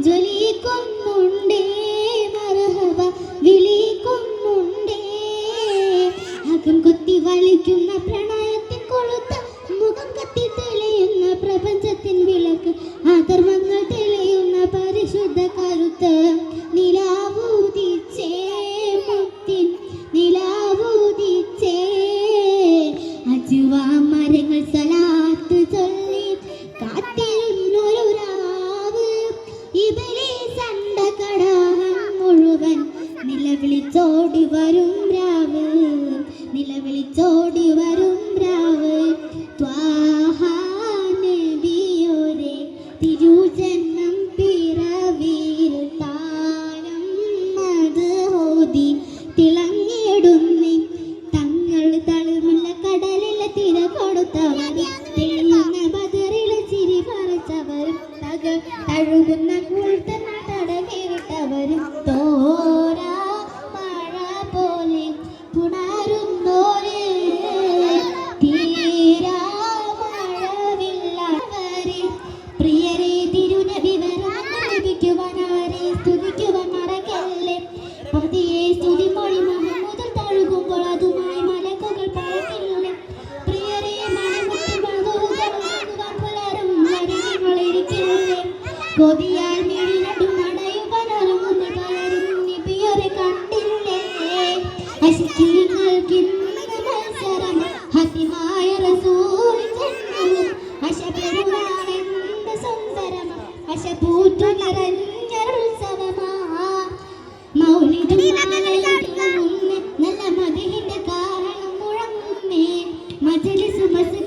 ജ്വലിക്കുന്നുണ്ടേ മറഹവ വിളിക്കുന്നുണ്ടേ. അകം വലിക്കുന്ന പ്രണയത്തിൻ കൊളുത്ത മുഖം കത്തി തെളിയുന്ന പ്രപഞ്ചത്തിൻ വിളക്ക്. വരും രാവ്. നിലവിളിച്ചോടി വരും രാവ്. ത്വാഹനബിയോരെ തിരുജന്മം പിറവിയിൽ താരം അത് ഓതി തിളങ്ങിയിടുന്നി. കടലിലെ തിര കൊടുത്തവരും തെളിയുന്ന ബദറിലെ ചിരി പറിച്ചവരും തക തോരാ സ്തുതിമൊഴി മുഹമ്മദിൽ തഴുകുമ്പോൾ അതുമായി മലക്കുകൾ പറക്കില്ലേ പ്രിയരെ മണമുട്ടി വാങ്ങുവാൻ പുലരും വരെ നിങ്ങളിരിക്കില്ലേ കൊതിയാൽ മിഴി നടും നടയുവാനൊരുങ്ങുന്ന പലരും നബിയൊരെ കണ്ടില്ലേ അശിക്കീങ്ങൾക്കിന്ന് മത്സരം ഹസിമായ റസൂൽ ತಿಳಿಸು ಮಸಿ